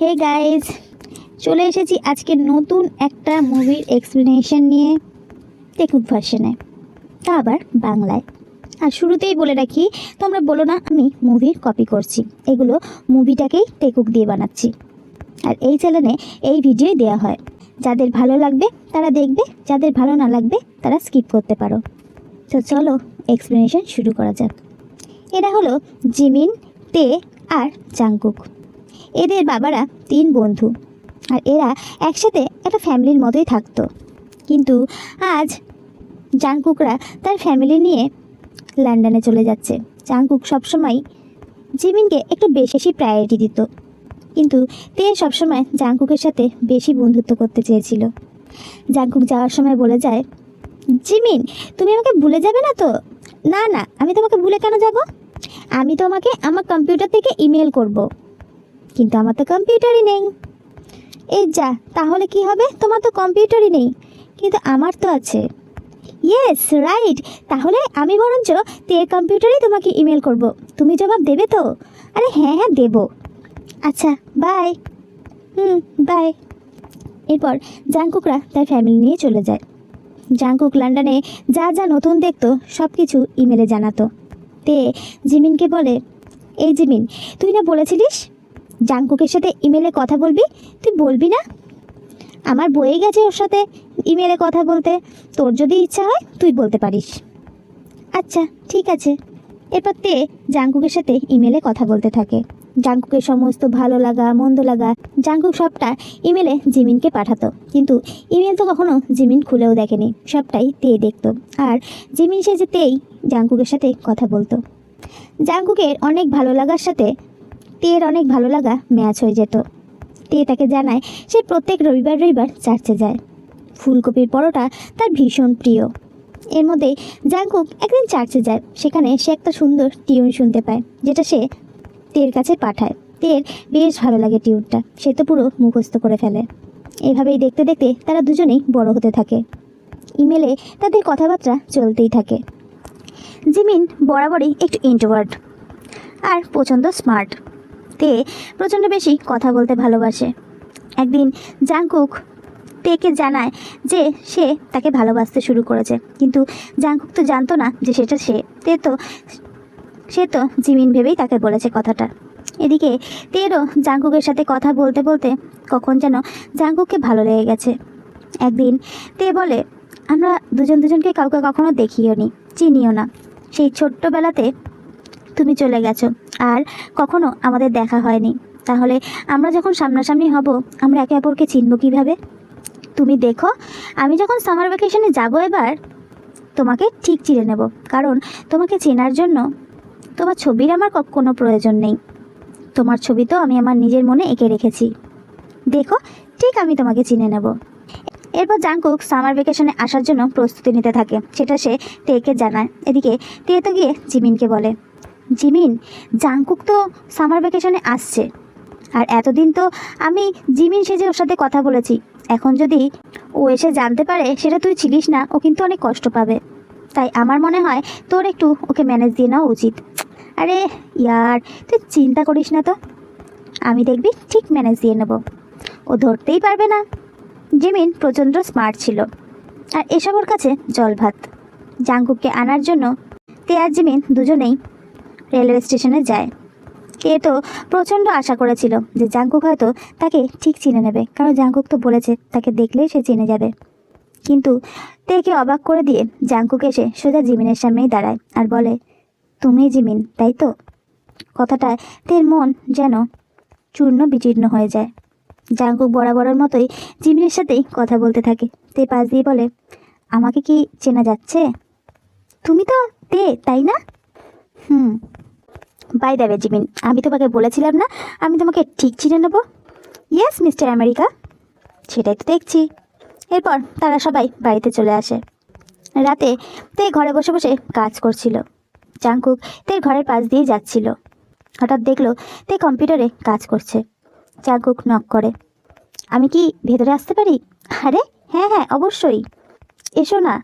Hey guys চলে এসেছি আজকে নতুন একটা মুভির এক্সপ্লেনেশন নিয়ে টেকুক ভার্সনে তা আবার বাংলায়। আর শুরুতেই বলে রাখি, তোমরা বলো না, আমি মুভির কপি করছি। এগুলো মুভিটাকেই টেকুক দিয়ে বানাচ্ছি। আর এই চ্যানেলে এই ভিডিওই দেওয়া হয়। যাদের ভালো লাগবে, তারা দেখবে, যাদের ভালো না লাগবে, তারা স্কিপ করতে পারো। তো চলো এক্সপ্লেনেশন শুরু করা যাক। এরা হলো জিমিন, তে আর জাংকুক। এদের বাবারা তিন বন্ধু। আর এরা একসাথে একটা ফ্যামিলির মতোই থাকতো। কিন্তু আজ জাংকুকরা তার ফ্যামিলি নিয়ে লন্ডনে চলে যাচ্ছে। জাংকুক সবসময় জিমিনকে একটু বেশি প্রায়োরিটি দিত। কিন্তু তে সবসময় জাংকুকের সাথে বেশি বন্ধুত্ব করতে চেয়েছিল। জাংকুক যাওয়ার সময় বলে যায়, জিমিন, তুমি আমাকে ভুলে যাবে না তো? না না, আমি তোমাকে ভুলে কেন যাব? আমি তোমাকে আমার কম্পিউটার থেকে ইমেল করব। কিন্তু আমার তো কম্পিউটারই নেই। এই যা, তাহলে কি হবে? তোমার তো কম্পিউটারই নেই, কিন্তু আমার তো আছে। ইয়েস রাইট তাহলে আমি বরঞ্চ তের কম্পিউটারেই তোমাকে ইমেল করব। তুমি জবাব দেবে তো? আরে হ্যাঁ হ্যাঁ দেবো। আচ্ছা বাই হুম বাই এরপর জাংকুকরা তার ফ্যামিলি নিয়ে চলে যায়। জাংকুক লন্ডনে যা যা নতুন দেখতো সব কিছু ইমেলে জানাতো। তে জিমিনকে বলে, এই জিমিন, তুই না বলেছিলিস জাংকুকের সাথে ইমেলে কথা বলবি? তুই বলবি না? আমার বয়ে গেছে ওর সাথে ইমেলে কথা বলতে। তোর যদি ইচ্ছা হয়, তুই বলতে পারিস। আচ্ছা ঠিক আছে। এরপর তে জাংকুকের সাথে ইমেলে কথা বলতে থাকে। জাংকুকের সমস্ত ভালো লাগা, মন্দ লাগা, জাংকুক সবটা ইমেলে জিমিনকে পাঠাতো। কিন্তু ইমেল তো কখনো জিমিন খুলেও দেখেনি। সবটাই তে দেখতো। আর জিমিন সে যে তেই জাংকুকের সাথে কথা বলতো। জাংকুকের অনেক ভালো লাগার সাথে তের অনেক ভালো লাগা ম্যাচ হয়ে যেত। তে তাকে জানায় সে প্রত্যেক রবিবার রবিবার চার্চে যায়। ফুলকপির পরোটা তার ভীষণ প্রিয়। এর মধ্যে জাংকুক একদিন চার্চে যায়, সেখানে সে একটা সুন্দর টিউন শুনতে পায়, যেটা সে তের কাছে পাঠায়। তের বেশ ভালো লাগে টিউনটা, সে তো পুরো মুখস্থ করে ফেলে। এভাবেই দেখতে দেখতে তারা দুজনেই বড় হতে থাকে। ইমেলে তাদের কথাবার্তা চলতেই থাকে। জিমিন বরাবরই একটু ইন্ট্রোভার্ট আর প্রচণ্ড স্মার্ট তে প্রচণ্ড বেশি কথা বলতে ভালোবাসে। একদিন জাংকুক তেকে জানায় যে সে তাকে ভালোবাসতে শুরু করেছে। কিন্তু জাংকুক তো জানতো না যে সেটা সে। তে তো, সে তো জিমিন ভেবেই তাকে বলেছে কথাটা। এদিকে তেরও জাংকুকের সাথে কথা বলতে বলতে কখন যেন জাংকুককে ভালো লেগে গেছে। একদিন তে বলে, আমরা দুজন দুজনকে কাউকে কখনো দেখিও নি চিনিও না। সেই ছোট্টবেলাতে তুমি চলে গেছো। আর কখনো আমাদের দেখা হয়নি। তাহলে আমরা যখন সামনাসামনি হব, আমরা একে অপরকে চিনব কীভাবে? তুমি দেখো, আমি যখন সামার ভ্যাকেশনে যাব এবার, তোমাকে ঠিক চিনে নেব। কারণ তোমাকে চেনার জন্য তোমার ছবির আমার কোনো প্রয়োজন নেই। তোমার ছবি তো আমি আমার নিজের মনে এঁকে রেখেছি। দেখো, ঠিক আমি তোমাকে চিনে নেব। এরপর জাংকুক সামার ভ্যাকেশনে আসার জন্য প্রস্তুতি নিতে থাকে। সেটা সে তেকে জানায়। এদিকে তে তো গিয়ে জিমিনকে বলে জিমিন, জাংকুক তো সামার ভ্যাকেশনে আসছে। আর এতদিন তো আমি জিমিন সেজে ওর সাথে কথা বলেছি। এখন যদি ও এসে জানতে পারে সেটা তুই ছিলিস না, ও কিন্তু অনেক কষ্ট পাবে। তাই আমার মনে হয় তোর একটু ওকে ম্যানেজ দিয়ে নেওয়া উচিত। আরে ইয়ার, তুই চিন্তা করিস না তো। আমি দেখবি ঠিক ম্যানেজ দিয়ে নেব। ও ধরতেই পারবে না। জিমিন প্রচণ্ড স্মার্ট ছিল। আর এসব ওর কাছে জল ভাত জাংকুককে আনার জন্য তে আর জিমিন দুজনেই রেলওয়ে স্টেশনে যায়। এ তো প্রচণ্ড আশা করেছিল যে জাংকুক হয়তো তাকে ঠিক চিনে নেবে, কারণ জাংকুক তো বলেছে তাকে দেখলেই সে চিনে যাবে। কিন্তু তেকে অবাক করে দিয়ে জাঙ্কুক এসে সোজা জিমিনের সামনেই দাঁড়ায় আর বলে, তুমি জিমিন, তাই তো? কথাটায় তের মন যেন চূর্ণ বিচীর্ণ হয়ে যায়। জাঙ্কুক বরাবরের মতোই জিমিনের সাথেই কথা বলতে থাকে। তে পাশ দিয়ে বলে, আমাকে কি চেনা যাচ্ছে? তুমি তো তে, তাই না? হুম। বাই দেবে জিমিন, আমি তোমাকে বলেছিলাম না, আমি তোমাকে ঠিক চিনে নেব। ইয়েস মিস্টার আমেরিকা সেটাই তো দেখছি। এরপর তারা সবাই বাড়িতে চলে আসে। রাতে তে ঘরে বসে বসে কাজ করছিল। জাংকুক তে ঘরের পাশ দিয়ে যাচ্ছিল। হঠাৎ দেখল তে কম্পিউটারে কাজ করছে। জাংকুক নক করে। আমি কি ভেতরে আসতে পারি? আরে হ্যাঁ হ্যাঁ অবশ্যই। এসো না।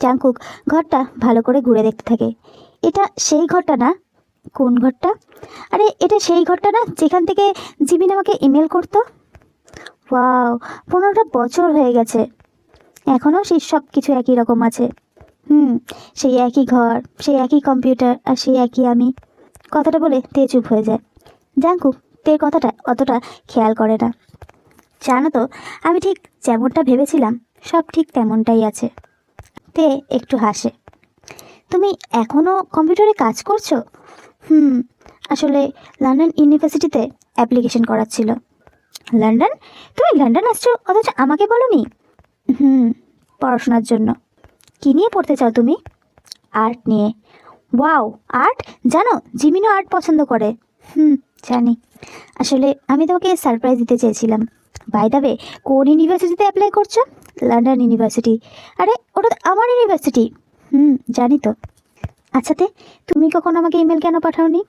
জাংকুক ঘরটা ভালো করে ঘুরে দেখতে থাকে। এটা সেই ঘরটা না? কোন ঘরটা? আরে, এটা সেই ঘরটা না, যেখান থেকে জিবিন আমাকে ইমেল করতো? ওয়াও, পনেরোটা বছর হয়ে গেছে। এখনও সেই সব কিছু একই রকম আছে। হুম, সেই একই ঘর, সেই একই কম্পিউটার আর সেই একই আমি। কথাটা বলে তে চুপ হয়ে যায়। জাঙ্কু তে কথাটা অতটা খেয়াল করে না। জানো তো, আমি ঠিক যেমনটা ভেবেছিলাম, সব ঠিক তেমনটাই আছে। তে একটু হাসে। তুমি এখনও কম্পিউটারে কাজ করছ? হুম, আসলে লন্ডন ইউনিভার্সিটিতে অ্যাপ্লিকেশন করাচ্ছিল। লন্ডন? তুমি লন্ডন আসছো, অথচ আমাকে বলনি? হুম, পড়াশোনার জন্য। কী নিয়ে পড়তে চাও তুমি? আর্ট নিয়ে। Wow, art? জানো, জিমিনও আর্ট পছন্দ করে। হুম, জানি। আসলে আমি তোমাকে সারপ্রাইজ দিতে চেয়েছিলাম। বাই দাবে কোন ইউনিভার্সিটিতে অ্যাপ্লাই করছ? London university. আরে, ওটা আমার ইউনিভার্সিটি। হুম, জানি তো। আচ্ছা তে, তুমি কখন আমাকে ইমেল কেন পাঠাওনি?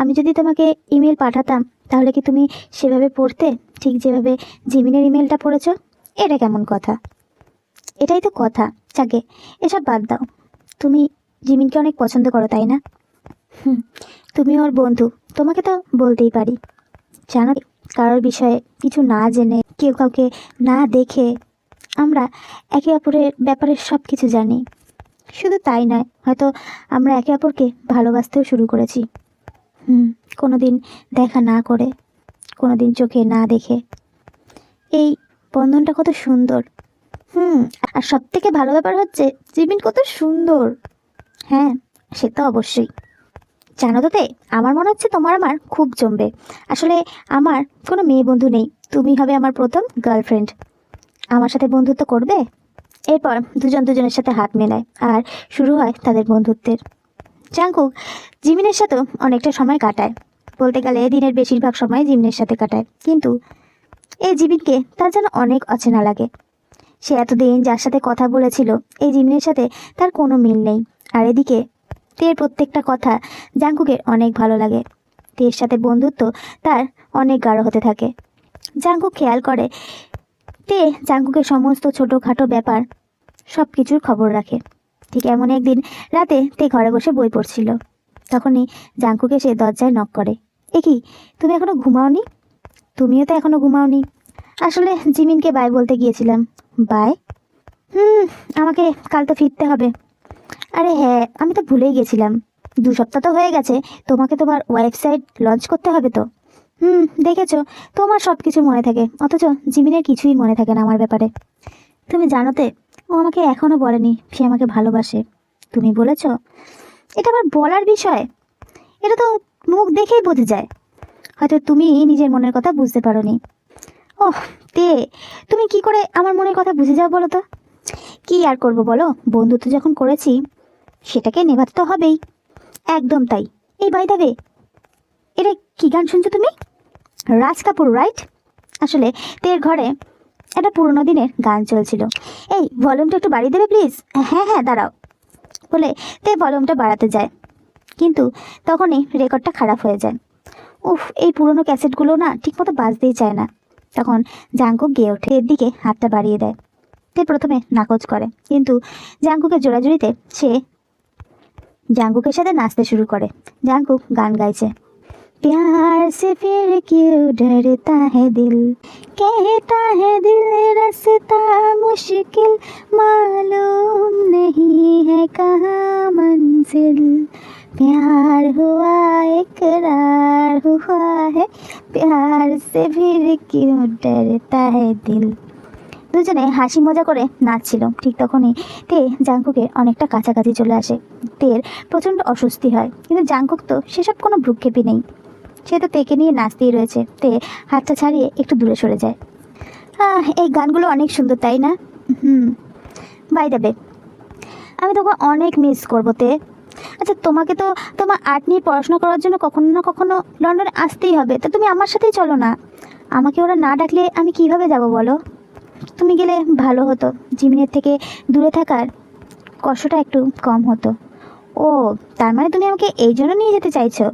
আমি যদি তোমাকে ইমেল পাঠাতাম, তাহলে কি তুমি সেভাবে পড়তে, ঠিক যেভাবে জিমিনের ইমেলটা পড়েছো? এটা কেমন কথা? এটাই তো কথা। যাকে এসব বাদ দাও। তুমি জিমিনকে অনেক পছন্দ করো, তাই না? হুম, তুমি ওর বন্ধু। তোমাকে তো বলতেই পারি। জানো কারোর বিষয়ে কিছু না জেনে, কেউ কাউকে না দেখে, আমরা একে অপরের ব্যাপারে সব কিছু জানি। শুধু তাই নয়, হয়তো আমরা একে অপরকে ভালোবাসতেও শুরু করেছি। হুম কোনো দিন দেখা না করে কোনো দিন চোখে না দেখে। এই বন্ধনটা কত সুন্দর। হুম, আর সব থেকে ভালো ব্যাপার হচ্ছে জিবিন কত সুন্দর। হ্যাঁ সে তো অবশ্যই। জানো তো তে, আমার মনে হচ্ছে তোমার আমার খুব জমবে। আসলে আমার কোনো মেয়ে বন্ধু নেই, তুমি হবে আমার প্রথম গার্লফ্রেন্ড আমার সাথে বন্ধুত্ব করবে? এরপর দুজন দুজনের সাথে হাত মেলায় আর শুরু হয় তাদের বন্ধুত্বের। জাঙ্কুক জিমিনের সাথেও অনেকটা সময় কাটায়। বলতে গেলে দিনের বেশিরভাগ সময় জিমিনের সাথে কাটায়। কিন্তু এই জিমিনকে তার যেন অনেক অচেনা লাগে। সে এতদিন যার সাথে কথা বলেছিল, এই জিমিনের সাথে তার কোনো মিল নেই। আর এদিকে তের প্রত্যেকটা কথা জাঙ্কুকের অনেক ভালো লাগে। তের সাথে বন্ধুত্ব তার অনেক গাঢ় হতে থাকে। জাঙ্কুক খেয়াল করে তে জাঙ্কুকের সমস্ত ছোটোখাটো ব্যাপার সব কিছুর খবর রাখে। ঠিক এমন একদিন রাতে তে ঘরে বসে বই পড়ছিল। তখনই জাঙ্কুকে সে দরজায় নক করে। এ কি, তুমি এখনও ঘুমাওনি? তুমিও তো এখনও ঘুমাওনি। আসলে জিমিনকে বাই বলতে গিয়েছিলাম। বাই হুম, আমাকে কাল তো ফিরতে হবে। আরে হ্যাঁ আমি তো ভুলেই গেছিলাম। দু সপ্তাহ তো হয়ে গেছে, তোমাকে তোমার ওয়েবসাইট লঞ্চ করতে হবে তো? হুম, দেখেছ, তোমার সব কিছু মনে থাকে। অথচ জিমিনের কিছুই মনে থাকে না আমার ব্যাপারে। তুমি জানোতে, ও আমাকে এখনও বলেনি সে আমাকে ভালোবাসে। তুমি বলেছ, এটা আবার বলার বিষয়? এটা তো মুখ দেখেই বোঝা যায়। হয়তো তুমি নিজের মনের কথা বুঝতে পারোনি। ওহ, তে, তুমি কি করে আমার মনের কথা বুঝে যাও বলো তো? কি আর করব বলো? বন্ধুত্ব যখন করেছি, সেটাকে নেভাতে তো হবেই। একদম তাই। এই বাই দাবে এটা কি গান শুনছো তুমি? রাজ কাপুর রাইট আসলে তের ঘরে একটা পুরোনো দিনের গান চলছিল। এই ভলিউমটা একটু বাড়িয়ে দেবে প্লিজ হ্যাঁ হ্যাঁ দাঁড়াও। বলে তে ভলিউমটা বাড়াতে যায়। কিন্তু তখনই রেকর্ডটা খারাপ হয়ে যায়। উফ, এই পুরোনো ক্যাসেটগুলো না ঠিকমতো বাজতেই চায় না। তখন জাঙ্কুক গিয়ে ওঠে। এর দিকে হাতটা বাড়িয়ে দেয়। তে প্রথমে নাকচ করে। কিন্তু জাঙ্কুকের জোড়াজুড়িতে সে জাঙ্কুকের সাথে নাচতে শুরু করে। জাঙ্কুক গান গাইছে। प्यार से फिर क्यों डरता है दिल कहता है दिल रास्ता मुश्किल मालूम नहीं है कहाँ मंजिल प्यार हुआ इकरार हुआ है प्यार से फिर क्यों डरता है दिल দুজনে হাসি মজা করে নাচছিল ঠিক তখনই তে জাঙ্কুকের অনেকটা কাছাকাছি চলে আসে তের প্রচণ্ড অস্বস্তি হয় কিন্তু জাঙ্কুক তো সেসব কোনো ভ্রুক্ষেপই নেই সে তো তেকে নিয়ে নাচতেই রয়েছে। তে হাতটা ছাড়িয়ে একটু দূরে সরে যায়। আহ, এই গানগুলো অনেক সুন্দর, তাই না? হুম। বাই দেবে আমি তোকে অনেক মিস করব, তে। আচ্ছা তোমাকে তো তোমার আর্ট নিয়ে পড়াশোনা করার জন্য কখনো না কখনো লন্ডনে আসতেই হবে। তো তুমি আমার সাথেই চলো না। আমাকে ওরা না ডাকলে আমি কীভাবে যাব বলো? তুমি গেলে ভালো হতো। জিমিনের থেকে দূরে থাকার কষ্টটা একটু কম হতো। ও, তার মানে তুমি আমাকে এই জন্য নিয়ে যেতে চাইছো?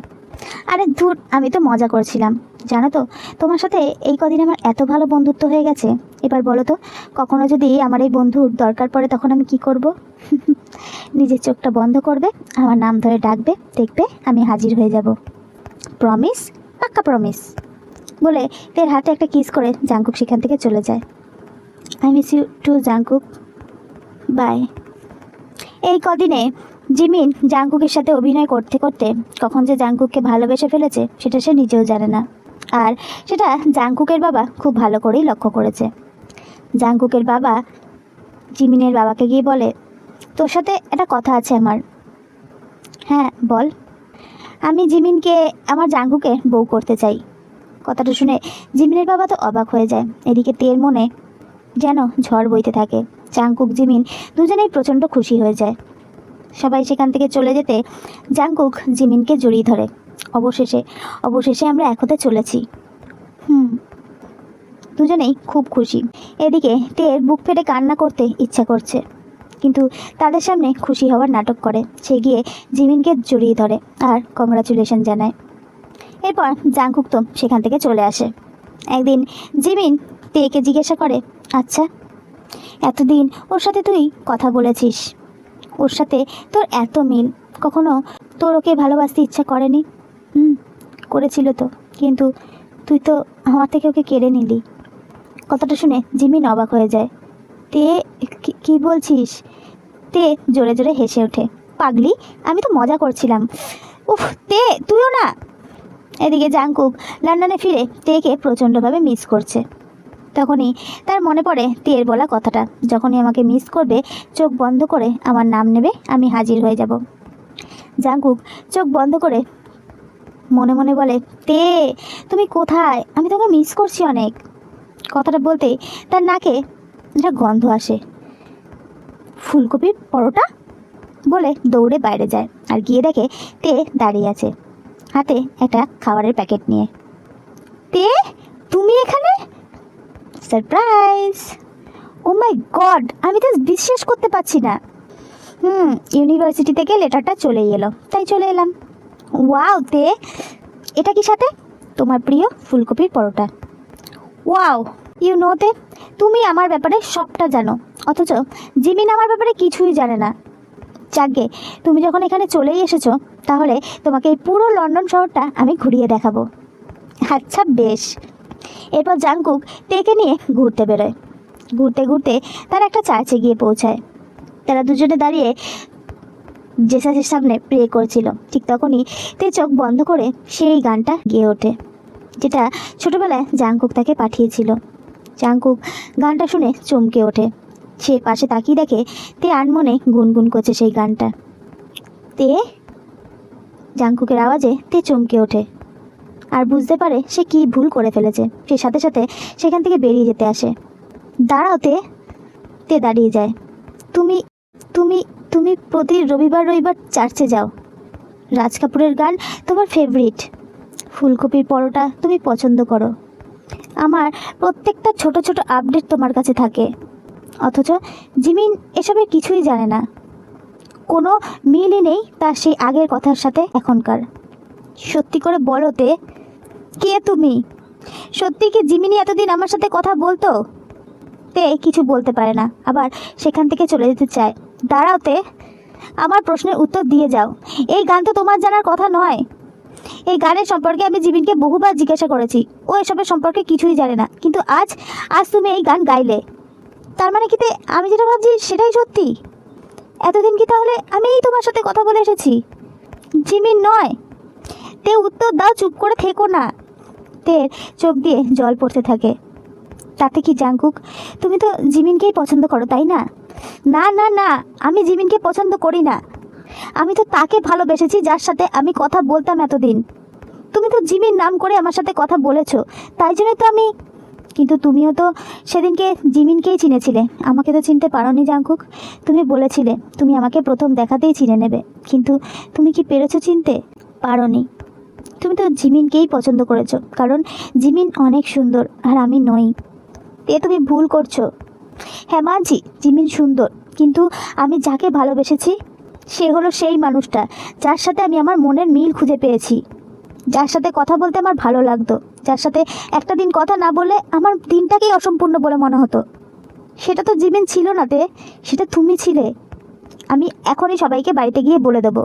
আরে ধুর, আমি তো মজা করছিলাম। জানো তো, তোমার সাথে এই কদিন আমার এত ভালো বন্ধুত্ব হয়ে গেছে। এবার বলো তো, কখনো যদি আমার এই বন্ধুর দরকার পড়ে তখন আমি কি করব? নিজের চোখটা বন্ধ করবে, আমার নাম ধরে ডাকবে, দেখবে আমি হাজির হয়ে যাব। প্রমিস পাক্কা প্রমিস বলে এর হাতে একটা কিস করে জাংকুক সেখান থেকে চলে যায়। I miss you too Jungkook bye এই কদিনে জিমিন জাংকুকের সাথে অভিনয় করতে করতে কখন যে জাংকুককে ভালোবেসে ফেলেছে, সেটা সে নিজেও জানে না। আর সেটা জাংকুকের বাবা খুব ভালো করেই লক্ষ্য করেছে। জাংকুকের বাবা জিমিনের বাবাকে গিয়ে বলে, তোর সাথে একটা কথা আছে আমার। হ্যাঁ বল। আমি জিমিনকে, আমার জাংকুকে বউ করতে চাই। কথাটা শুনে জিমিনের বাবা তো অবাক হয়ে যায়। এদিকে তের মনে যেন ঝড় বইতে থাকে। জাংকুক জিমিন দুজনেই প্রচণ্ড খুশি হয়ে যায়। সবাই সেখান থেকে চলে যেতে জাংকুক জিমিনকে জড়িয়ে ধরে। অবশেষে অবশেষে আমরা এক হতে চলেছি। হুম, দুজনেই খুব খুশি। এদিকে তের বুক ফেটে কান্না করতে ইচ্ছা করছে, কিন্তু তাদের সামনে খুশি হওয়ার নাটক করে। সে গিয়ে জিমিনকে জড়িয়ে ধরে আর কংগ্রাচুলেশন জানায়। এরপর জাংকুক তো সেখান থেকে চলে আসে। একদিন জিমিন তেকে জিজ্ঞাসা করে আচ্ছা এতদিন ওর সাথে তুই কথা বলেছিস? ওর সাথে তোর এত মিল। কখনো তোর ওকে ভালোবাসতে ইচ্ছা করেনি? হুম, করেছিল তো। কিন্তু তুই তো আমার থেকে ওকে কেড়ে নিলি। কথাটা শুনে জিমিন অবাক হয়ে যায়। তে, কি- কি বলছিস? তে জোরে জোরে হেসে ওঠে। পাগলি, আমি তো মজা করছিলাম। উফ, তে, তুইও না। এদিকে জাংকুক লন্ডনে ফিরে তেকে প্রচণ্ডভাবে মিস করছে। তখনই তার মনে পড়ে তের বলা কথাটা। যখনই আমাকে মিস করবে, চোখ বন্ধ করে আমার নাম নেবে, আমি হাজির হয়ে যাব। জাংকুক চোখ বন্ধ করে মনে মনে বলে, তে, তুমি কোথায়? আমি তোকে মিস করছি অনেক। কথাটা বলতে তার নাকে একটা গন্ধ আসে। ফুলকপির পরোটা? বলে দৌড়ে বাইরে যায় আর গিয়ে দেখে তে দাঁড়িয়ে আছে হাতে একটা খাবারের প্যাকেট নিয়ে। তে, তুমি এখানে? সারপ্রাইজ ও মাই গড আমি তো বিশ্বাস করতে পারছি না। হুম ইউনিভার্সিটি থেকে লেটারটা চলেই এলো। তাই চলে এলাম। ওয়াও তে, এটা কি সাথে? তোমার প্রিয় ফুলকপির পরোটা। ওয়াও ইউ নো তে, তুমি আমার ব্যাপারে সবটা জানো। অথচ জিমিন আমার ব্যাপারে কিছুই জানে না। যাকগে তুমি যখন এখানে চলেই এসেছ, তাহলে তোমাকে এই পুরো লন্ডন শহরটা আমি ঘুরিয়ে দেখাবো। আচ্ছা বেশ। এরপর জাংকুক তেকে নিয়ে ঘুরতে বেরোয়। ঘুরতে ঘুরতে তারা একটা চার্চে গিয়ে পৌঁছায়। তারা দুজনে দাঁড়িয়ে জেসাসের সামনে প্রে করছিল। ঠিক তখনই তে চোখ বন্ধ করে সেই গানটা গেয়ে ওঠে, যেটা ছোটবেলায় জাংকুক তাকে পাঠিয়েছিল। জাংকুক গানটা শুনে চমকে ওঠে। সে পাশে তাকিয়ে দেখে তে আনমনে গুনগুন করছে সেই গানটা। তে? জাংকুকের আওয়াজে তে চমকে ওঠে। আর বুঝতে পারে সে কি ভুল করে ফেলেছে। সে সাথে সাথে সেখান থেকে বেরিয়ে যেতে আসে। দাঁড়াওতে তে দাঁড়িয়ে যায়। তুমি তুমি তুমি প্রতি রবিবার রবিবার চার্চে যাও। রাজ কাপুরের গান তোমার ফেভারিট ফুলকপির পরোটা তুমি পছন্দ করো। আমার প্রত্যেকটা ছোট ছোট আপডেট তোমার কাছে থাকে। অথচ জিমিন এসবের কিছুই জানে না। কোনো মিলই নেই তার সেই আগের কথার সাথে এখনকার। সত্যি করে বলো তে কে তুমি? সত্যি কি জিমিনি এতদিন আমার সাথে কথা বলতো? তে কিছু বলতে পারে না, আবার সেখান থেকে চলে যেতে চায়। দাঁড়াওতে আমার প্রশ্নের উত্তর দিয়ে যাও। এই গান তো তোমার জানার কথা নয়। এই গানের সম্পর্কে আমি জিমিনকে বহুবার জিজ্ঞাসা করেছি। ও এসবের সম্পর্কে কিছুই জানে না, কিন্তু আজ আজ তুমি এই গান গাইলে। তার মানে কি আমি যেটা ভাবছি সেটাই সত্যি? এতদিন কি তাহলে আমি এই তোমার সাথে কথা বলে এসেছি? জিমিন নয়। তে উত্তর দাও, চুপ করে থেকো না। তে চোখ দিয়ে জল পড়তে থাকে। তাতে কি জাঙ্কুক? তুমি তো জিমিনকেই পছন্দ করো, তাই না? না না না, আমি জিমিনকে পছন্দ করি না। আমি তো তাকে ভালোবেসেছি যার সাথে আমি কথা বলতাম এতদিন। তুমি তো জিমির নাম করে আমার সাথে কথা বলেছ, তাই জন্য তো আমি কিন্তু তুমিও তো সেদিনকে জিমিনকেই চিনেছিলে। আমাকে তো চিনতে পারোনি জাঙ্কুক। তুমি বলেছিলে, তুমি আমাকে প্রথম দেখাতেই চিনে নেবে। কিন্তু তুমি কি পেরেছ চিনতে? পারোনি। তুমি তো জিমিনকেই পছন্দ করেছ, কারণ জিমিন অনেক সুন্দর আর আমি নই। এ তুমি ভুল করছ। হ্যাঁ মানছি জিমিন সুন্দর, কিন্তু আমি যাকে ভালোবেসেছি, সে হলো সেই মানুষটা, যার সাথে আমি আমার মনের মিল খুঁজে পেয়েছি। যার সাথে কথা বলতে আমার ভালো লাগতো, যার সাথে একটা দিন কথা না বলে আমার দিনটাকেই অসম্পূর্ণ বলে মনে হতো। সেটা তো জিমিন ছিল না তে, সেটা তুমি ছিলে। আমি এখনই সবাইকে বাড়িতে গিয়ে বলে দেবো।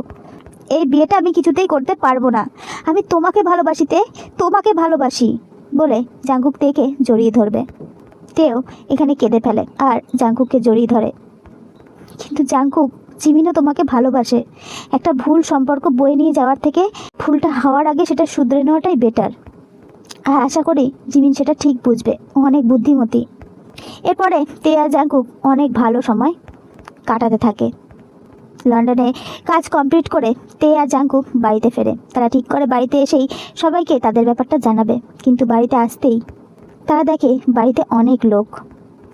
এই বিয়েটা আমি কিছুতেই করতে পারব না। আমি তোমাকে ভালোবাসিতে, তোমাকে ভালোবাসি বলে জাঙ্কুক তেকে জড়িয়ে ধরবে। তেও এখানে কেঁদে ফেলে আর জাঙ্কুককে জড়িয়ে ধরে। কিন্তু জাঙ্কুক, জিমিনও তোমাকে ভালোবাসে। একটা ভুল সম্পর্ক বয়ে নিয়ে যাওয়ার থেকে ভুলটা হওয়ার আগে সেটা শুধরে নেওয়াটাই বেটার আর আশা করি জিমিন সেটা ঠিক বুঝবে। অনেক বুদ্ধিমতী। এরপরে তে আর জাঙ্কুক অনেক ভালো সময় কাটাতে থাকে। লন্ডনে কাজ কমপ্লিট করে তে আর জাঙ্কুক বাড়িতে ফেরে। তারা ঠিক করে বাড়িতে এসেই সবাইকে তাদের ব্যাপারটা জানাবে। কিন্তু বাড়িতে আসতেই তারা দেখে বাড়িতে অনেক লোক।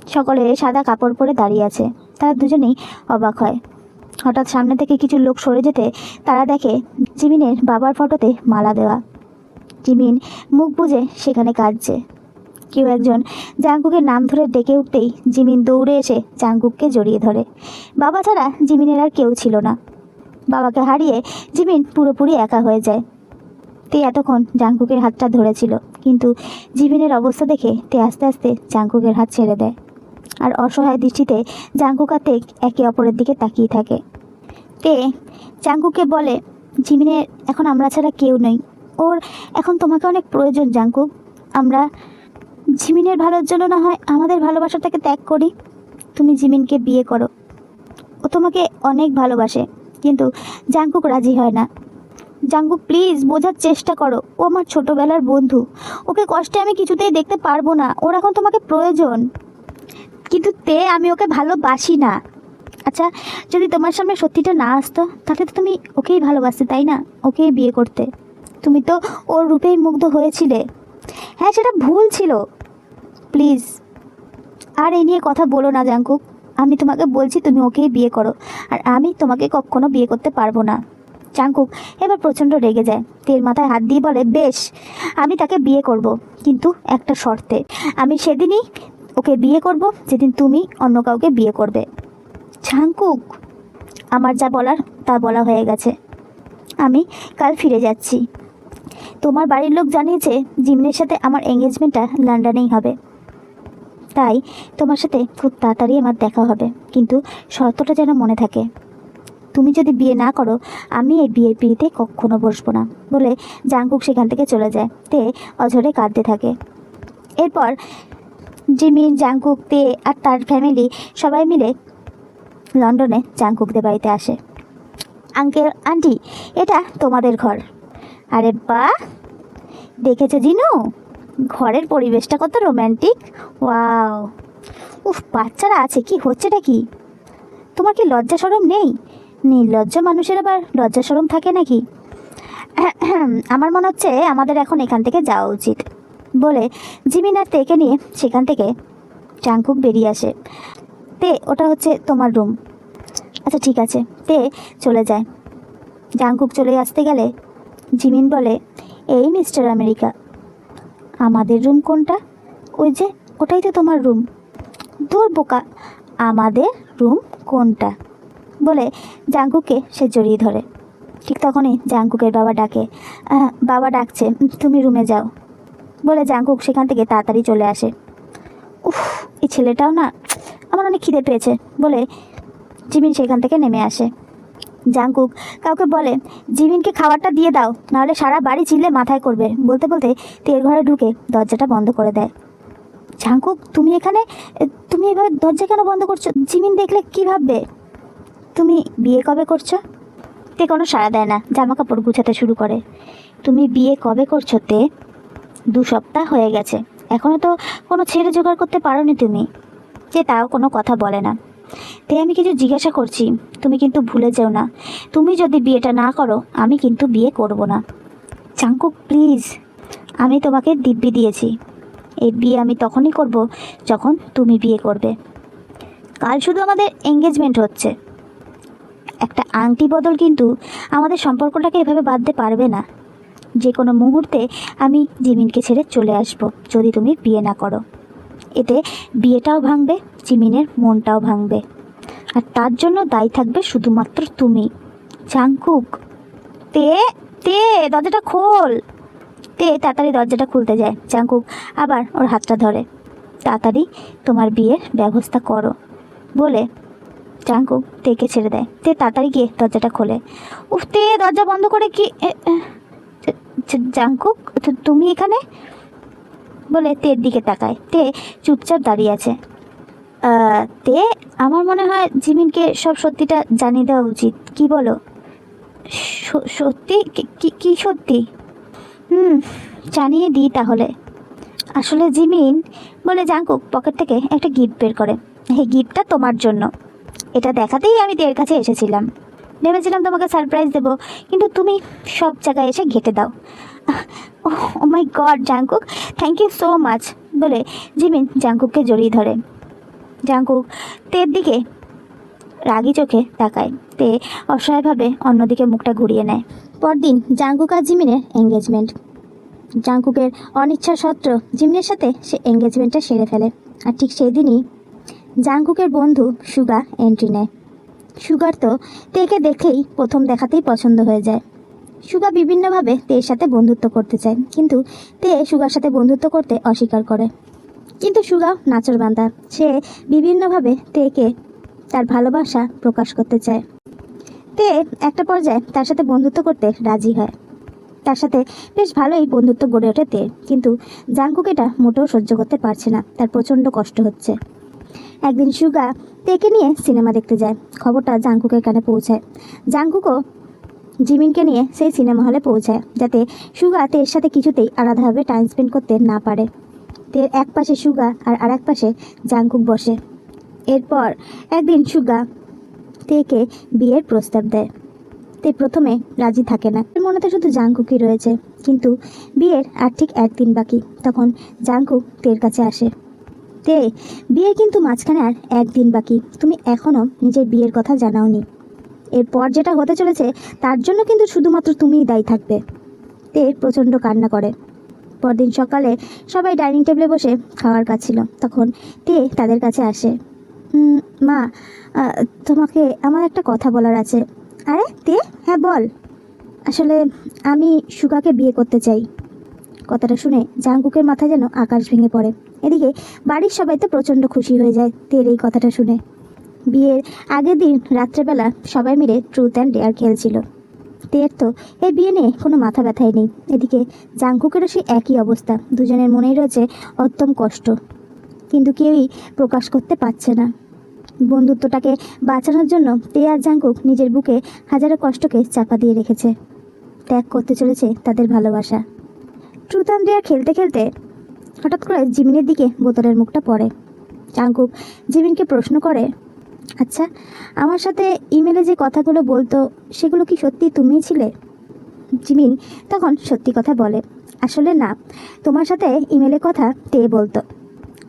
সকলে সাদা কাপড় পরে দাঁড়িয়ে আছে। তারা দুজনেই অবাক হয়। হঠাৎ সামনে থেকে কিছু লোক সরে যেতে তারা দেখে জিমিনের বাবার ফটোতে মালা দেওয়া। জিমিন মুখ বুজে সেখানে কাঁদছে। কেউ একজন জাঙ্কুকের নাম ধরে ডেকে উঠতেই জিমিন দৌড়ে এসে জাঙ্কুককে জড়িয়ে ধরে। বাবা ছাড়া জিমিনের আর কেউ ছিল না। বাবাকে হারিয়ে জিমিন পুরোপুরি একা হয়ে যায়। তে এতক্ষণ জাঙ্কুকের হাতটা ধরেছিল, কিন্তু জিমিনের অবস্থা দেখে তে আস্তে আস্তে জাঙ্কুকের হাত ছেড়ে দেয়। আর অসহায় দৃষ্টিতে জাঙ্কুক আর তে একে অপরের দিকে তাকিয়ে থাকে। তে জাঙ্কুকে বলে, জিমিনের এখন আমরা ছাড়া কেউ নেই। ওর এখন তোমাকে অনেক প্রয়োজন, জাঙ্কুক। আমরা জিমিনের ভালোর জন্য না হয় আমাদের ভালোবাসাটাকে ত্যাগ করি। তুমি জিমিনকে বিয়ে করো। ও তোমাকে অনেক ভালোবাসে, কিন্তু জাঙ্কুক রাজি হয় না। জাঙ্কুক, প্লিজ বোঝার চেষ্টা করো। ও আমার ছোটোবেলার বন্ধু। ওকে কষ্টে আমি কিছুতেই দেখতে পারব না। ওর এখন তোমাকে প্রয়োজন। কিন্তু তে আমি ওকে ভালোবাসি না। আচ্ছা যদি তোমার সামনে সত্যিটা না আসতো তাহলে তো তুমি ওকেই ভালোবাসতে, তাই না? ওকেই বিয়ে করতে। তুমি তো ওর রূপেই মুগ্ধ হয়েছিলে। হ্যাঁ সেটা ভুল ছিল। প্লিজ। আর এই নিয়ে কথা বলো না জাঙ্কুক আমি তোমাকে বলছি তুমি ওকেই বিয়ে করো, আর আমি তোমাকে কখনো বিয়ে করতে পারব না। জাঙ্কুক এবার প্রচণ্ড রেগে যায়। তেল মাথায় হাত দিয়ে বলে, বেশ, আমি তাকে বিয়ে করব। কিন্তু একটা শর্তে, আমি সেদিনই ওকে বিয়ে করব, যেদিন তুমি অন্য কাউকে বিয়ে করবে। জাঙ্কুক আমার যা বলার তা বলা হয়ে গেছে। আমি কাল ফিরে যাচ্ছি। তোমার বাড়ির লোক জানিয়েছে, জিমিনের সাথে আমার এঙ্গেজমেন্টটা লন্ডনেই হবে। তাই তোমার সাথে খুব তাড়াতাড়ি আমার দেখা হবে। কিন্তু শর্তটা যেন মনে থাকে। তুমি যদি বিয়ে না করো, আমি এই বিয়ের পিড়িতে কখনো বসবো না বলে জাঙ্কুক সেখান থেকে চলে যায়। তে অঝরে কাঁদতে থাকে। এরপর জিমিন জাঙ্কুক তে আর তার ফ্যামিলি সবাই মিলে লন্ডনে জাঙ্কুকদের বাড়িতে আসে। আঙ্কেল, আন্টি, এটা তোমাদের ঘর। আরে বা দেখেছ জিনু? ঘরের পরিবেশটা কত রোম্যান্টিক ওয়াও উফ, বাচ্চারা আছে, কি হচ্ছেটা কি? তোমার কি লজ্জা সরম নেই? নির্লজ্জ মানুষের আবার লজ্জা সরম থাকে নাকি? আমার মনে হচ্ছে আমাদের এখন এখান থেকে যাওয়া উচিত। বলে জিমিন আর তেকে নিয়ে সেখান থেকে চাঙ্কুক বেরিয়ে আসে। তে, ওটা হচ্ছে তোমার রুম আচ্ছা ঠিক আছে। তে চলে যায়। জাঙ্কুক চলে আসতে গেলে জিমিন বলে, এই মিস্টার আমেরিকা আমাদের রুম কোনটা? ওই যে ওটাই তো তোমার রুম দূর বোকা আমাদের রুম কোনটা? বলে জাঙ্কুকে সে জড়িয়ে ধরে। ঠিক তখনই জাঙ্কুকের বাবা ডাকে "আহ, বাবা ডাকছে তুমি রুমে যাও। বলে জাঙ্কুক সেখান থেকে তাড়াতাড়ি চলে আসে। উফ এই ছেলেটাও না আমার অনেক খিদে পেয়েছে। বলে জিমিন সেখান থেকে নেমে আসে। জাঙ্কুক, কাউকে বলে, জিমিনকে খাবারটা দিয়ে দাও, নাহলে সারা বাড়ি চিল্লে মাথায় করবে। বলতে বলতে তের ঘরে ঢুকে দরজাটা বন্ধ করে দেয়। জাঙ্কুক, তুমি এখানে, তুমি এভাবে দরজা কেন বন্ধ করছ? জিমিন দেখলে কি ভাববে? তুমি বিয়ে কবে করছ? তে কোনো সাড়া দেয় না জামা কাপড় গুছাতে শুরু করে। তুমি বিয়ে কবে করছ, তে? দু সপ্তাহ হয়ে গেছে এখনও তো কোনো ছেলে জোগাড় করতে পারোনি তুমি। যে তাও কোনো কথা বলে না। তে আমি কিছু জিজ্ঞাসা করছি, তুমি কিন্তু ভুলে যেও না। তুমি যদি বিয়েটা না করো, আমি কিন্তু বিয়ে করব না। চাঙ্কুক, প্লিজ, আমি তোমাকে দিব্যি দিয়েছি। এই বিয়ে আমি তখনই করব যখন তুমি বিয়ে করবে। কাল শুধু আমাদের এঙ্গেজমেন্ট হচ্ছে। একটা আংটি বদল কিন্তু আমাদের সম্পর্কটাকে এভাবে বাঁধতে পারবে না। যে কোনো মুহূর্তে আমি জিমিনকে ছেড়ে চলে আসব, যদি তুমি বিয়ে না করো। এতে বিয়েটাও ভাঙবে জিমিনের মনটাও ভাঙবে। আর তার জন্য দায়ী থাকবে শুধুমাত্র তুমি। চাঙ্কুক তে তে, দরজাটা খোল। তে, তাড়াতাড়ি দরজাটা খুলতে যায়। জাঙ্কুক আবার ওর হাতটা ধরে। তাড়াতাড়ি তোমার বিয়ের ব্যবস্থা করো। বলে জাঙ্কুক তেকে ছেড়ে দেয়। তে, তাড়াতাড়ি গিয়ে দরজাটা খোলে। উফ, তে, দরজা বন্ধ করে কি জাঙ্কুক তুমি এখানে? বলে তের দিকে তাকায়। তে চুপচাপ দাঁড়িয়ে আছে। তে আমার মনে হয় জিমিনকে সব সত্যিটা জানিয়ে দেওয়া উচিত। কি বলো? সত্যি? কি- সত্যি? হুম, জানিয়ে দিই তাহলে। আসলে জিমিন বলে জাঙ্কুক পকেট থেকে একটা গিফট বের করে। এই গিফটটা তোমার জন্য। এটা দেখাতেই আমি তের কাছে এসেছিলাম। ভেবেছিলাম তোমাকে সারপ্রাইজ দেবো, কিন্তু তুমি সব জায়গায় এসে ঘেটে দাও। ও my god Jungkook thank you so much বলে জিমিন জাঙ্কুককে জড়িয়ে ধরে। জাঙ্কুক তের দিকে রাগি চোখে তাকায়। তে অসহায়ভাবে অন্যদিকে মুখটা ঘুরিয়ে নেয়। পরদিন জাঙ্কুক আর জিমিনের এঙ্গেজমেন্ট জাঙ্কুকের অনিচ্ছা সত্ত্বেও জিমিনের সাথে সে এঙ্গেজমেন্টটা সেরে ফেলে। আর ঠিক সেই দিনই জাঙ্কুকের বন্ধু সুগা এন্ট্রি নেয়। সুগার তো তেকে দেখেই প্রথম দেখাতেই পছন্দ হয়ে যায়। সুগা বিভিন্নভাবে তের সাথে বন্ধুত্ব করতে চায়। কিন্তু তে সুগার সাথে বন্ধুত্ব করতে অস্বীকার করে। কিন্তু সুগা নাচর বান্দা, সে বিভিন্নভাবে তেকে তার ভালোবাসা প্রকাশ করতে চায়। তে একটা পর্যায়ে তার সাথে বন্ধুত্ব করতে রাজি হয়। তার সাথে বেশ ভালোই বন্ধুত্ব গড়ে ওঠে তে, কিন্তু জাঙ্কুক এটা মোটেও সহ্য করতে পারছে না, তার প্রচণ্ড কষ্ট হচ্ছে। একদিন সুগা তেকে নিয়ে সিনেমা দেখতে যায়, খবরটা জাঙ্কুকের কানে পৌঁছায়। জাঙ্কুকও জিমিনকে নিয়ে সেই সিনেমা হলে পৌঁছায়, যাতে সুগা তের সাথে কিছুতেই আলাদাভাবে টাইম স্পেন্ড করতে না পারে। তের এক পাশে সুগা আর আর এক পাশে জাঙ্কুক বসে। এরপর একদিন সুগা তেকে বিয়ের প্রস্তাব দেয়। তে প্রথমে রাজি থাকে না। মনেতে শুধু জাঙ্কুকই রয়েছে, কিন্তু বিয়ের আর ঠিক একদিন বাকি, তখন জাঙ্কুক তের কাছে আসে। তে, বিয়ের কিন্তু মাঝখানে আর একদিন বাকি, তুমি এখনও নিজের বিয়ের কথা জানাওনি। এরপর যেটা হতে চলেছে, তার জন্য কিন্তু শুধুমাত্র তুমিই দায়ী থাকবে। তে প্রচণ্ড কান্না করে। পরদিন সকালে সবাই ডাইনিং টেবিলে বসে খাওয়ার কাছিল তখন তে তাদের কাছে আসে মা তোমাকে আমার একটা কথা বলার আছে। আরে তে হ্যাঁ বল। আসলে আমি সুগাকে বিয়ে করতে চাই। কথাটা শুনে জাঙ্কুকের মাথায় যেন আকাশ ভেঙে পড়ে। এদিকে বাড়ির সবাই তো প্রচণ্ড খুশি হয়ে যায় তের এই কথাটা শুনে। বিয়ের আগের দিন রাত্রেবেলা সবাই মিলে ট্রুথ অ্যান্ড ডেয়ার খেলছিল। তের তো এই বিয়ে নিয়ে কোনো মাথা ব্যথাই নেই। এদিকে জাংকুকেরও সেই একই অবস্থা, দুজনের মনেই রয়েছে অত্যম কষ্ট। কিন্তু কেউই প্রকাশ করতে পারছে না। বন্ধুত্বটাকে বাঁচানোর জন্য তে আর জাঙ্কুক নিজের বুকে হাজারো কষ্টকে চাপা দিয়ে রেখেছে। ত্যাগ করতে চলেছে তাদের ভালোবাসা। ট্রুথ অ্যান্ড খেলতে খেলতে হঠাৎ করে জিমিনের দিকে বোতলের মুখটা পড়ে। জাঙ্কুক জিমিনকে প্রশ্ন করে আচ্ছা আমার সাথে ইমেলে যে কথাগুলো বলতো, সেগুলো কি সত্যি তুমিই ছিলে? জিমিন তখন সত্যি কথা বলে, আসলে না, তোমার সাথে ইমেলে কথা তে বলতো,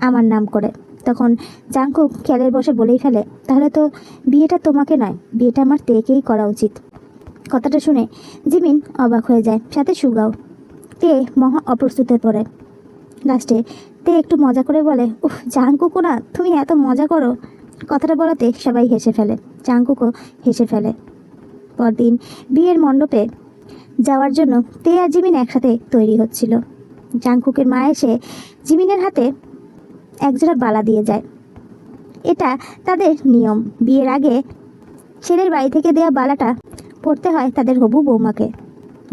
আমার নাম করে। তখন জাঙ্কুক খেয়ালের বসে বলেই ফেলে, তাহলে তো বিয়েটা তোমাকে নয়, বিয়েটা আমার তেকেই করা উচিত। কথাটা শুনে জিমিন অবাক হয়ে যায়, সাথে সুগাও। তে মহা অপ্রস্তুত হয়ে পড়ে। লাস্টে তে একটু মজা করে বলে, উফ জাঙ্কুকও না, তুমি এত মজা করো। কথাটা বলাতে সবাই হেসে ফেলে জাঙ্কুকও হেসে ফেলে। পরদিন বিয়ের মণ্ডপে যাওয়ার জন্য তে আর জিমিন একসাথে তৈরি হচ্ছিল। জাঙ্কুকের মা এসে জিমিনের হাতে একজোড়া বালা দিয়ে যায়। এটা তাদের নিয়ম। বিয়ের আগে ছেলের বাড়ি থেকে দেওয়া বালাটা পড়তে হয় তাদের হবু বৌমাকে।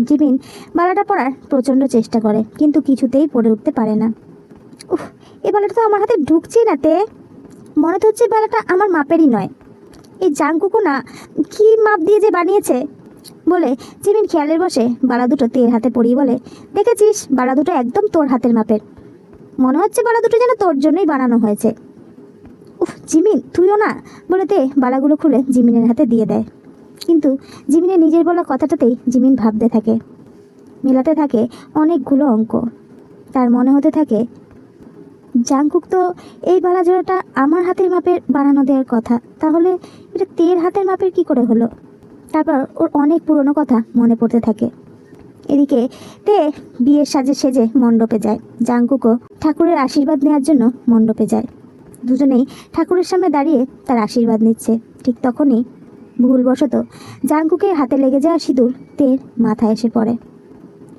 জিমিন বালাটা পরার প্রচণ্ড চেষ্টা করে, কিন্তু কিছুতেই পড়ে উঠতে পারে না। উফ এই বালাটা তো আমার হাতে ঢুকছেই না তে। মনে তো হচ্ছে বালাটা আমার মাপেরই নয়। এই জাঙ্কুকু না কি মাপ দিয়ে যে বানিয়েছে? বলে জিমিন খেয়ালের বসে বালা দুটো তের হাতে পরিয়ে বলে, দেখেছিস, বালা দুটো একদম তোর হাতের মাপের। মনে হচ্ছে বালা দুটো যেন তোর জন্যই বানানো হয়েছে। উফ, জিমিন, তুইও না? বলে তে বালাগুলো খুলে জিমিনের হাতে দিয়ে দেয়। কিন্তু জিমিনের নিজের বলা কথাটাতেই জিমিন ভাবতে থাকে। মেলাতে থাকে অনেকগুলো অঙ্ক। তার মনে হতে থাকে জাংকুক তো এই বালা জোড়াটা আমার হাতের মাপের বানানো দেওয়ার কথা। তাহলে এটা তের হাতের মাপের কি করে হলো? তারপর ওর অনেক পুরনো কথা মনে পড়তে থাকে। এদিকে তে বিয়ের সাজে সেজে মণ্ডপে যায়। জাংকুকও ঠাকুরের আশীর্বাদ নেওয়ার জন্য মণ্ডপে যায়। দুজনেই ঠাকুরের সামনে দাঁড়িয়ে তার আশীর্বাদ নিচ্ছে। ঠিক তখনই ভুলবশত জাংকুকের হাতে লেগে যাওয়া সিঁদুর তের মাথায় এসে পড়ে।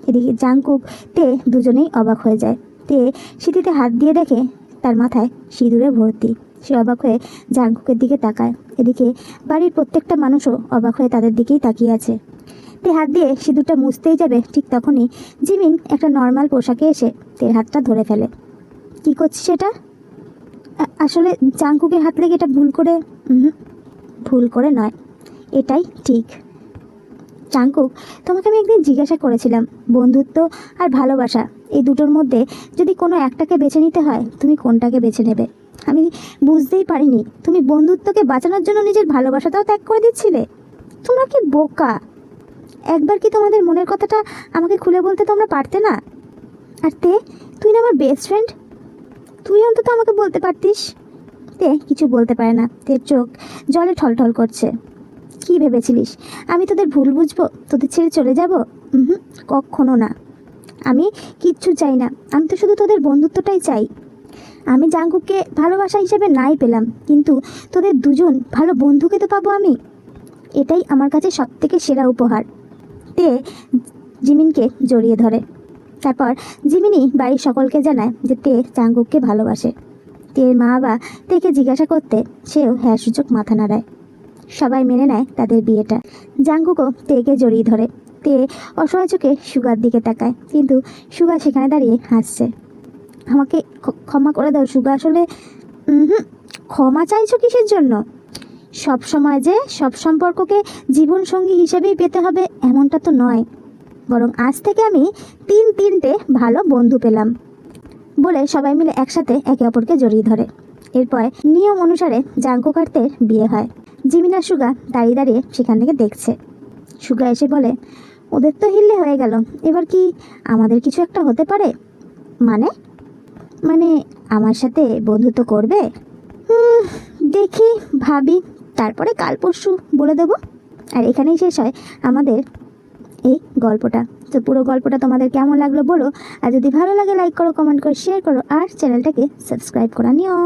এদিকে জাংকুক তে দুজনেই অবাক হয়ে যায়। তে সিঁথিতে হাত দিয়ে দেখে তার মাথায় সিঁদুরে ভর্তি। সে অবাক হয়ে জাংকুকের দিকে তাকায়। এদিকে বাড়ির প্রত্যেকটা মানুষও অবাক হয়ে তাদের দিকেই তাকিয়ে আছে। তে হাত দিয়ে সিঁদুরটা মুছতেই যাবে ঠিক তখনই জিমিন একটা নর্মাল পোশাকে এসে তের হাতটা ধরে ফেলে। কি করছিস আ- আসলে জাংকুকের হাত লেগে এটা ভুল করে ভুল করে নয়। এটাই ঠিক। চাঙ্কুক, তোমাকে আমি একদিন জিজ্ঞাসা করেছিলাম, বন্ধুত্ব আর ভালোবাসা, এই দুটোর মধ্যে যদি কোনো একটাকে বেছে নিতে হয়, তুমি কোনটাকে বেছে নেবে? আমি বুঝতেই পারিনি, তুমি বন্ধুত্বকে বাঁচানোর জন্য নিজের ভালোবাসাটাও ত্যাগ করে দিচ্ছিলে? তোমরা কি বোকা? একবার কি তোমাদের মনের কথাটা আমাকে খুলে বলতে তোমরা পারতে না? আর তে, তুই না আমার বেস্ট ফ্রেন্ড তুই অন্তত আমাকে বলতে পারতিস? তে কিছু বলতে পারে না, তের চোখ জলে ঠলঠল করছে। কি ভেবেছিলিস? আমি তোদের ভুল বুঝব? তোদের ছেড়ে চলে যাব? হুম কখনো না। আমি কিচ্ছু চাই না। আমি তো শুধু তোদের বন্ধুত্বটাই চাই। আমি জাঙ্কুককে ভালোবাসা হিসেবে নাই পেলাম, কিন্তু তোদের দুজন ভালো বন্ধুকে তো পাবো আমি। এটাই আমার কাছে সব থেকে সেরা উপহার। তে জিমিনকে জড়িয়ে ধরে। তারপর জিমিনি বাড়ির সকলকে জানায় যে তে চাঙ্গুককে ভালোবাসে। তের মা বাবা তেকে জিজ্ঞাসা করতে সেও হ্যাঁ সূচক মাথা নাড়ায়। সবাই মেনে নেয় তাদের বিয়েটা। জাঙ্গুকও তেকে জড়িয়ে ধরে। তে অসহায় চোখে সুগার দিকে তাকায় কিন্তু সুগা সেখানে দাঁড়িয়ে হাসছে। আমাকে ক্ষমা করে দাও সুগা আসলে উহুম, ক্ষমা চাইছো কিসের জন্য? সব সময় যে সব সম্পর্ককে জীবনসঙ্গী হিসেবেই পেতে হবে এমনটা তো নয়। বরং আজ থেকে আমি তিন তিনটে ভালো বন্ধু পেলাম। বলে সবাই মিলে একসাথে একে অপরকে জড়িয়ে ধরে। এরপর নিয়ম অনুসারে জাঙ্কু কার্তের বিয়ে হয়। জিমিনা সুগা দাঁড়িয়ে দাঁড়িয়ে সেখান থেকে দেখছে। সুগা এসে বলে, ওদের তো হিললে হয়ে গেল, এবার কি আমাদের কিছু একটা হতে পারে? মানে? মানে আমার সাথে বন্ধুত্ব করবে? দেখি, ভাবি, তারপরে কাল পরশু, বলে দেবো। আর এখানেই শেষ হয় আমাদের এই গল্পটা। তো পুরো গল্পটা তোমাদের কেমন লাগল বলো, আর যদি ভালো লাগে লাইক করো কমেন্ট করো শেয়ার করো, আর চ্যানেলটাকে সাবস্ক্রাইব করা নিও